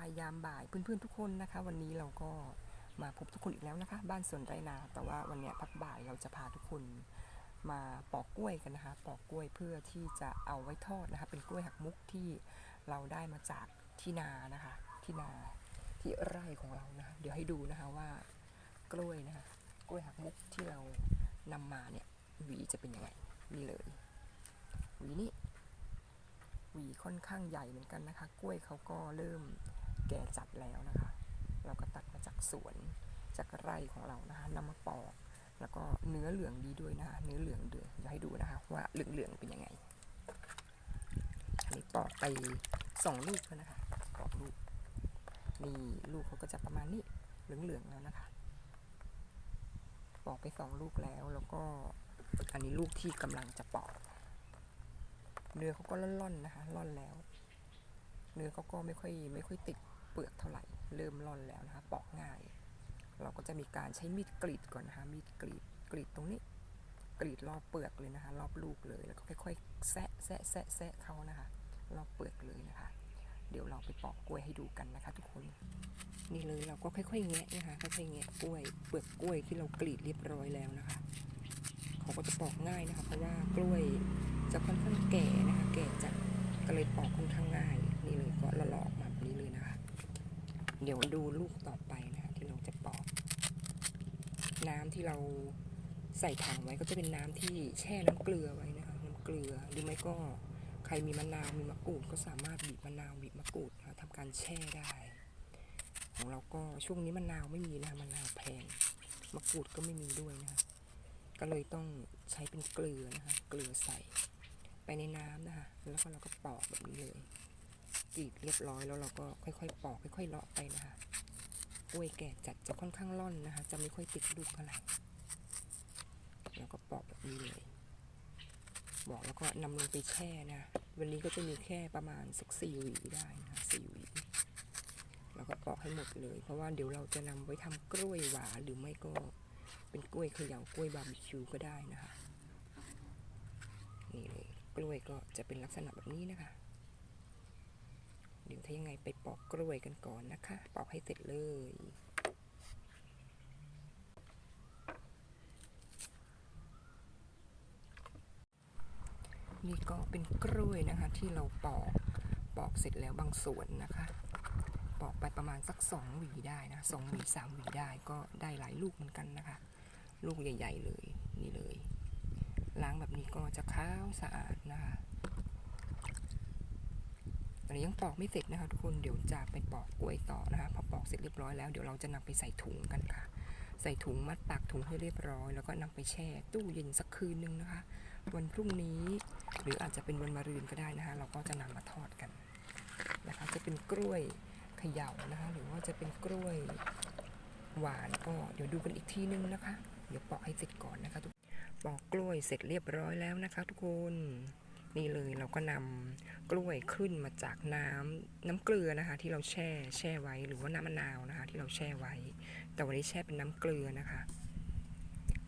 ายยามบ่ายเพื่อนๆทุกคนนะคะ วันนี้เราก็มาพบทุกคนอีกแล้วนะคะ บ้านสวนไรนา แต่ว่าวันนี้พักบ่ายเราจะพาทุกคนมาปอกกล้วยกันนะคะ ปอกกล้วยเพื่อที่จะเอาไว้ทอดนะคะ เป็นกล้วยหักมุกที่เราได้มาจากที่นานะคะ ที่นาที่ไร่ของเรานะคะเดี๋ยวให้ดูนะคะว่ากล้วยนะคะกล้วยหักมุกที่เรานำมาเนี่ยหวีจะเป็นยังไงนี่เลยหวีนี้หวีค่อนข้างใหญ่เหมือนกันนะคะ กล้วยเขาก็เริ่ม แก่จัดแล้วนะคะ เราก็ตัดมาจากสวนจากไร่ของเรานะคะนำมาปอก แล้วก็เนื้อเหลืองดีด้วยนะคะ เนื้อเหลืองเดือจะให้ดูนะคะ ว่าเหลืองๆเป็นยังไง อันนี้ปอกไปสองลูกแล้วนะคะปอกลูกนี่ลูกเขาก็จะประมาณนี้เหลืองๆแล้วนะคะ ปอกไปสองลูกแล้วแล้วก็อันนี้ลูกที่กำลังจะปอก เนื้อเขาก็ล่อนๆนะคะล่อนแล้ว เนื้อเขาก็ไม่ค่อยไม่ค่อยติด เปลือกเท่าไหร่ เริ่มล่อนแล้วนะคะปอกง่าย เราก็จะมีการใช้มีดกรีดก่อนนะคะมีดกรีดกรีดตรงนี้กรีดรอบเปลือกเลยนะคะรอบลูกเลยแล้วก็ค่อยๆแซะแซะแซะแซะเขานะคะรอบเปลือกเลยนะคะ เดี๋ยวเราไปปอกกล้วยให้ดูกันนะคะ ทุกคนนี่เลยเราก็ค่อยๆแงะนะคะค่อยๆแงะกล้วย เปลือกกล้วยที่เรากรีดเรียบร้อยแล้วนะคะเขาก็จะปอกง่ายนะคะ เพราะว่ากล้วยจะค่อนข้างแก่นะคะ แก่จัดก็เลยปอกค่อนข้างง่ายนี่เลย เดี๋ยวดูลูกต่อไปนะคะที่เราจะปอก น้ำที่เราใส่ถังไว้ก็จะเป็นน้ำที่แช่น้ำเกลือไว้นะคะน้ำเกลือหรือไม่ก็ใครมีมะนาวมีมะกรูดก็สามารถบีบมะนาวบีบมะกรูดนะทำการแช่ได้ ของเราก็ช่วงนี้มะนาวไม่มีนะคะมะนาวแพงมะกรูดก็ไม่มีด้วยนะคะก็เลยต้องใช้เป็นเกลือนะคะเกลือใส่ไปในน้ำนะคะแล้วก็เราก็ปอกแบบนี้เลย กรีดเรียบร้อยแล้วเราก็ค่อยๆปอกค่อยๆเลาะไปนะคะกล้วยแก่จัดจะค่อนข้างร่อนนะคะ จะไม่ค่อยติดลูกเท่าไหร่แล้วก็ปอกแบบนี้เลยบอกแล้วก็นำลงไปแช่นะ วันนี้ก็จะมีแค่ประมาณสักสี่หวีได้นะสี่หวีแล้วก็ปอกให้หมดเลย เพราะว่าเดี๋ยวเราจะนำไว้ทำกล้วยหวานหรือไม่ก็เป็นกล้วยเขย่ากล้วยบาร์บีคิวก็ได้นะคะนี่เลยกล้วยก็จะเป็นลักษณะแบบนี้นะคะ เดี๋ยวถ้ายังไงไปปอกกล้วยกันก่อนนะคะ ปอกให้เสร็จเลยนี่ก็เป็นกล้วยนะคะ ที่เราปอกปอกเสร็จแล้วบางส่วนนะคะ ปอกไปประมาณสักสองหวีได้นะสองหวีสามหวีได้ก็ได้หลายลูกเหมือนกันนะคะ ลูกใหญ่ ๆ เลยนี่เลย ล้างแบบนี้ก็จะขาวสะอาดนะคะ อนนี้ยังปอกไม่เสร็จนะคะทุกคนเดี๋ยวจะไปปอกกล้วยต่อนะคะพอปอกเสร็จเรียบร้อยแล้วเดี๋ยวเราจะนำไปใส่ถุงกันค่ะ ใส่ถุงมัดปากถุงให้เรียบร้อย แล้วก็นำไปแช่ตู้เย็นสักคืนนึงนะคะ วันพรุ่งนี้ หรืออาจจะเป็นวันมะรืนก็ได้นะคะ เราก็จะนำมาทอดกันนะคะ จะเป็นกล้วยเขย่านะคะ หรือว่าจะเป็นกล้วยหวานก็เดี๋ยวดูกันอีกทีนึงนะคะ เดี๋ยวปอกให้เสร็จก่อนนะคะทุกปอกกล้วยเสร็จเรียบร้อยแล้วนะคะ ทุกคน นี่เลยเราก็นำกล้วยขึ้นมาจากน้ำน้ำเกลือนะคะ ที่เราแช่แช่ไว้หรือว่าน้ำมะนาวนะคะ ที่เราแช่ไว้ แต่วันนี้แช่เป็นน้ำเกลือนะคะ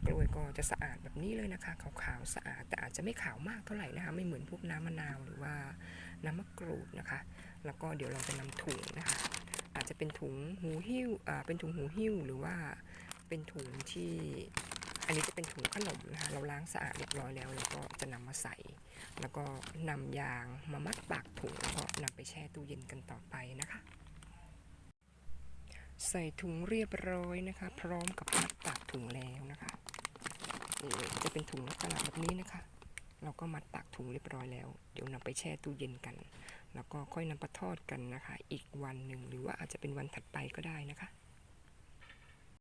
กล้วยก็จะสะอาดแบบนี้เลยนะคะขาวๆสะอาดแต่อาจจะไม่ขาวมากเท่าไหร่นะคะ ไม่เหมือนพวกน้ำมะนาวหรือว่าน้ำมะกรูดนะคะ แล้วก็เดี๋ยวเราจะนำถุงนะคะ อาจจะเป็นถุงหูหิ้วอ่าเป็นถุงหูหิ้วหรือว่าเป็นถุงที่อันนี้จะเป็นถุงขนมนะคะ เราล้างสะอาดเรียบร้อยแล้วเราก็จะนำมาใส่ แล้วก็นำยางมามัดปากถุงแล้วก็นำไปแช่ตู้เย็นกันต่อไปนะคะ ใส่ถุงเรียบร้อยนะคะ พร้อมกับมัดปากถุงแล้วนะคะนี่จะเป็นถุงลักษณะแบบนี้นะคะ เราก็มัดปากถุงเรียบร้อยแล้ว เดี๋ยวนำไปแช่ตู้เย็นกัน แล้วก็ค่อยนำไปทอดกันนะคะ อีกวันหนึ่งหรือว่าอาจจะเป็นวันถัดไปก็ได้นะคะ